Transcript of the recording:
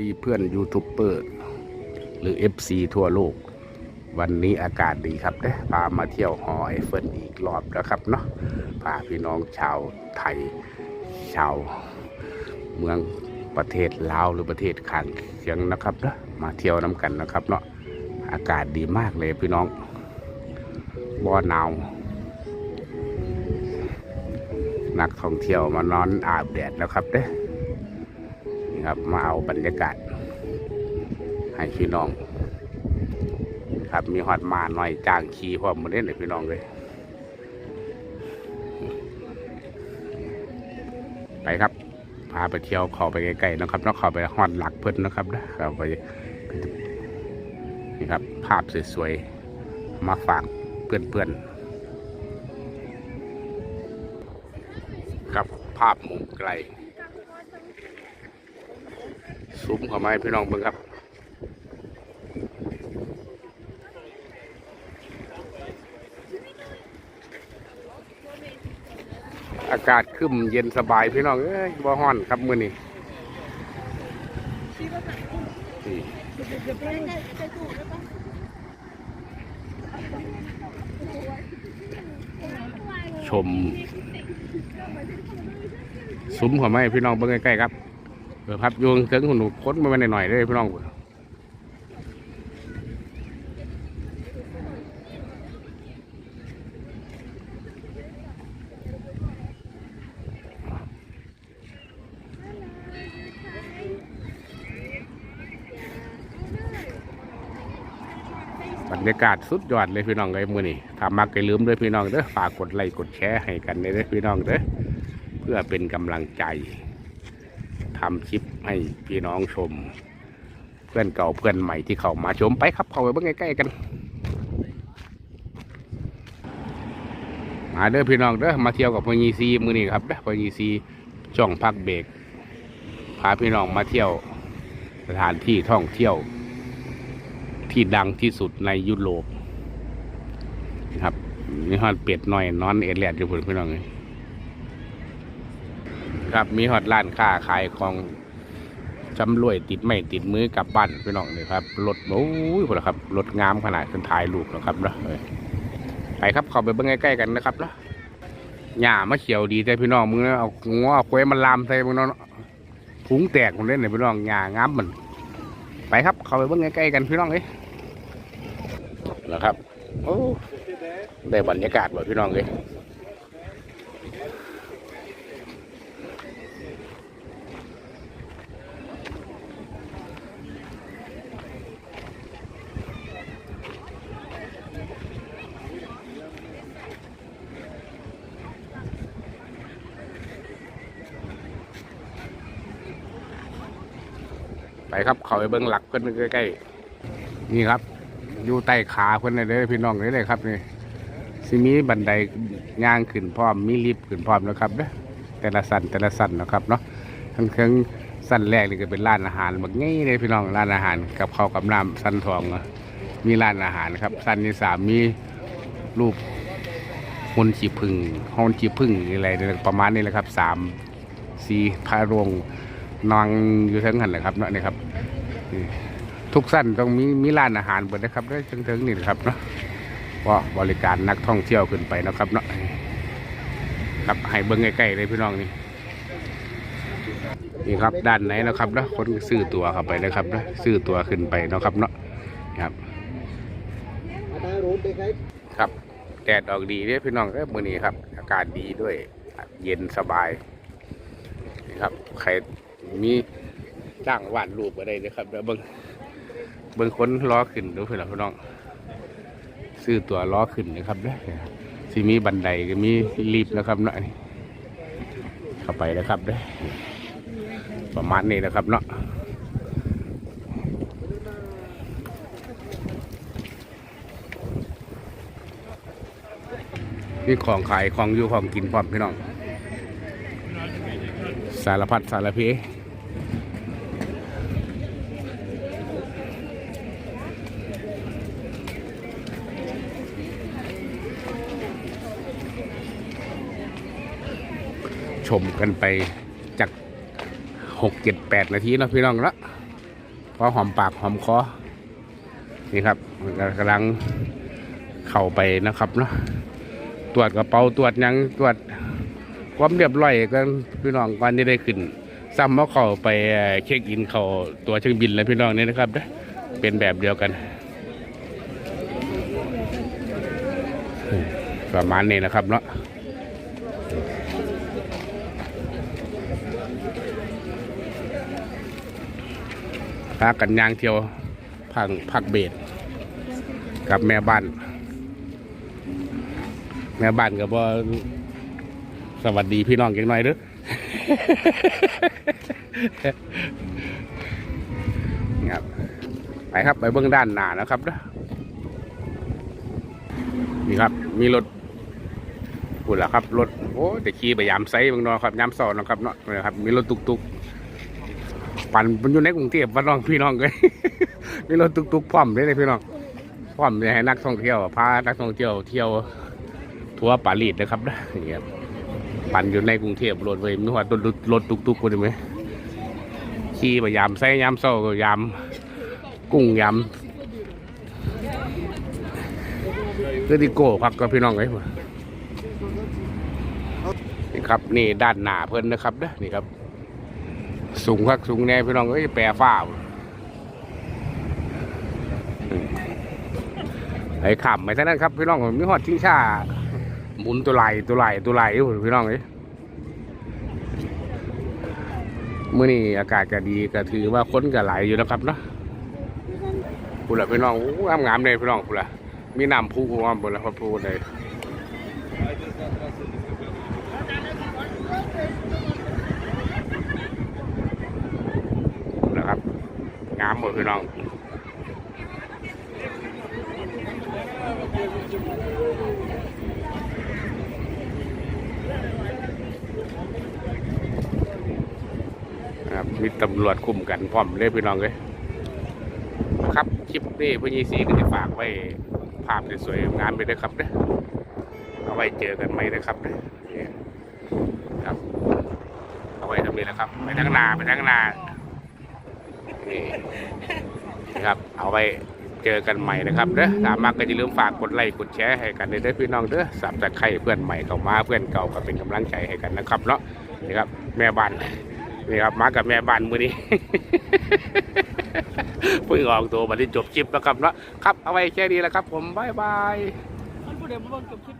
ดีเพื่อนยูทูบเบอร์หรือ FC ทั่วโลก วันนี้อากาศดีครับเด้พามาเที่ยวหอไอเฟิลอีกรอบแล้วครับเนาะพาพี่น้องชาวไทย ชาวเมืองประเทศลาวหรือประเทศข้างเคียงนะครับเนาะมาเที่ยวน้ำกันนะครับเนาะอากาศดีมากเลยพี่น้องบ่หนาวนักท่องเที่ยวมานอนอาบแดดแล้วครับเด้ ครับ มาเอาบรรยากาศ ให้พี่น้อง ครับมีฮอดมาหน่อยจ้างขี่พร้อมมาเล่นเลยพี่น้องเลยไปครับพาไปเที่ยวเข้าไปใกลๆนะครับแล้วเข้าไปฮอดหลักเพิ่นนะครับนะเข้าไปนี่ครับ ภาพสวยๆมาฝากเพื่อนๆครับภาพมุมไกล ซุ้มเข้ามาให้พี่น้องเบิ่งครับอากาศครึ้มเย็นสบายพี่น้องเอ้ยบ่ฮ้อนครับมื้อนี้ชม ซุ้มเขาไม้พี่น้องเบิ่งใกล้ๆครับ เออครับโยงถึงหุ่นค้นมาไว้หน่อยๆเลยพี่น้องบรรยากาศสุดยอดเลยพี่น้องเลยมือนี้ถ้ามักอย่าลืมด้วยพี่น้องเด้อฝากกดไลค์กดแชร์ให้กันเลยด้อพี่น้องเด้อเพื่อเป็นกำลังใจ ทำคลิปให้พี่น้องชม เพื่อนเก่าเพื่อนใหม่ที่เข้ามาชมไปครับเข้าไปเบิ่งใกล้ๆกัน มาเด้อพี่น้องเด้อมาเที่ยวกับพญีซีมือนี้ครับเด้อพญีซีช่องพักเบรกพาพี่น้องมาเที่ยวสถานที่ท่องเที่ยว ที่ดังที่สุดในยุโรปครับนี่ฮอดเป็ดน้อยนอนเอดแลดอยู่พุ่นพี่น้องเอ้ย ครับ มีฮอดร้านค้าขายของจำรวยติดไม่ติดมือกลับบ้านพี่น้องเลยครับรถโอ้ยพอละครับรถงามขนาดเป็นถ่ายรูปนะครับเนาะไปครับเข้าไปเบิ่งใกล้ๆกันนะครับเนาะหญ้ามาเขียวดีแต่พี่น้องมึงเอางัวเอาควยมันลามใส่มึงเนาะพุงแตกมึงเล่นเลยพี่น้องหญ้างามมัน ไปครับเข้าไปเบิ่งใกล้ๆกันพี่น้องเอ้ยแล้วครับโอ้ได้บรรยากาศบ่พี่น้องเลย ไปครับเขาไปเบิ้งหลักเพิ่นใกล้ๆนี่ครับ อยู่ใต้ขาเพิ่นเลยเด้อพี่น้องเลยเลยครับนี่สิมีบันไดย่างขึ้นพร้อมมีลิฟต์ขึ้นพร้อมนะครับเด้อแต่ละสั้นแต่ละสั้นนะครับเนาะทั้งเครื่องสั้นแรกนี่ก็เป็นร้านอาหารแบบง่ายเลยพี่น้องร้านอาหารกับข้าวกับน้ำสั้นทองมีร้านอาหารครับ สั้นที่สามมีรูปหุ่นจีพึ่งหุ่นจีพึ่งอะไรประมาณนี้แหละครับสามสี่พระรง นอนอยู่ทั้งหันนะครับเนาะนี่ครับทุกสั้นต้องมีมีร้านอาหารเบิดนะครับได้ถึงๆนี่นะครับเนาะว่าบริการนักท่องเที่ยวขึ้นไปนะครับเนาะครับให้เบิ้งใกล้ๆเลยพี่น้องนี่นี่ครับด้านไหนนะครับเนาะคนซื้อตัวเข้าไปนะครับเนาะซื้อตัวขึ้นไปนะครับเนาะนะครับครับแดดออกดีเด้อพี่น้องเอ้ยมื้อนี้ครับ อากาศดีด้วย เย็นสบายนี่ครับใคร มีจ้างวาดรูปก็ได้เลยครับเดี๋ยวเบิ่งเบิ่งคนล้อขึ้นดูเพื่อนพี่น้อง ซื้อตัวล้อขึ้นนะครับเด้อสิมีบันไดก็มีลิฟต์นะครับเนาะเข้าไปนะครับเด้อประมาณนี้นะครับเนาะนี่ของขายของอยู่ของกินพร้อมพี่น้อง สารพัดสารเพ ชมกันไปจากหกเจ็ดแปดนาทีเนาะพี่น้องละพอหอมปากหอมคอนี่ครับกำลังเข้าไปนะครับเนาะตรวจกระเป๋าตรวจยังตรวจความเรียบร้อยกันพี่น้องก่อนที่ได้ขึ้นซ้ำมาเข้าไปเช็คอินเข้าตัวเครื่องบินแล้วพี่น้องนี่นะครับเด้อเป็นแบบเดียวกัน ประมาณนี้นะครับเนาะ พากันยางเที่ยวพังพักเบสกับแม่บ้าน แม่บ้านก็บอสวัสดีพี่น้องยังน้อยเด้อนี่ครับไปครับไปเบื้องด้านหน้านะครับเด้อนี่ครับ มีรถพูดแล้วครับรถโอ้แต่ขี่ไปยามไซส์บางนอครับยามสอนนะครับเนาะนี่ครับ มีรถตุกตุกๆ ปั่นมันอยู่ในกรุงเทพบ้านน้องพี่น้องเลยมีรถตุกตุกๆพร้อมเลยพี่น้องพร้อมจะให้นักท่องเที่ยวพานักท่องเที่ยวเที่ยวทัวร์ปารีสนะครับนะนี่ครับปั่นอยู่ในกรุงเทพรถไว้ไม่ว่ารถรถตุกๆคนไหมขี่ไปยามไซยามเศร้าก็ยามกุ้งยามเรือดิโก้พักกับพี่น้องไว้หมดนี่ครับนี่ด้านหน้าเพิ่นนะครับเด้อนี่ครับ สูงพักสูงแน่พี่น้องเอ้ยแปรฟ้าไอ้ขำไปท่านั้นครับพี่น้องมมีหอดทิ้งชาหมุนตัวไหลตัวไหลตัวไหลอยู่พี่น้องเอ้ยเมื่อนี้อากาศก็ดีก็ถือว่าค้นก็ไหลอยู่นะครับเนาะพูดละพี่น้องอ้งามงามเลยพี่น้องพูดละมีน้ำพุอ้อมบนละครับพูดเลยนะครับ งามหมดพี่น้องครับมีตำรวจคุมกันพร้อมเลยพี่น้องเลยครับคลิปนี้พี่ยีซีก็จะฝากไว้ภาพสวยๆงามไปด้วยครับเด้อเอาไว้เจอกันใหม่นะครับเนี่ครับ เอาไว้ทำนี้แหละครับ ไปทั้งนาไปทั้งนา นี่นะครับ เอาไว้เจอกันใหม่นะครับเด้อสามารถก็อย่าลืมฝากกดไลค์กดแชร์ให้กันเด้อพี่น้องเด้อสับจากใครเพื่อนใหม่เข้ามาเพื่อนเก่าก็เป็นกำลังใจให้กันนะครับเนาะนี่ครับแม่บ้านนี่ครับมากับแม่บ้านมือนี้เพิ่งออกตัวมาที่จบคลิปแล้วครับเนาะครับเอาไว้แค่นี้แหละครับ ผมบ๊ายบายมันผู้เดียวมาเบิ่งจบคลิป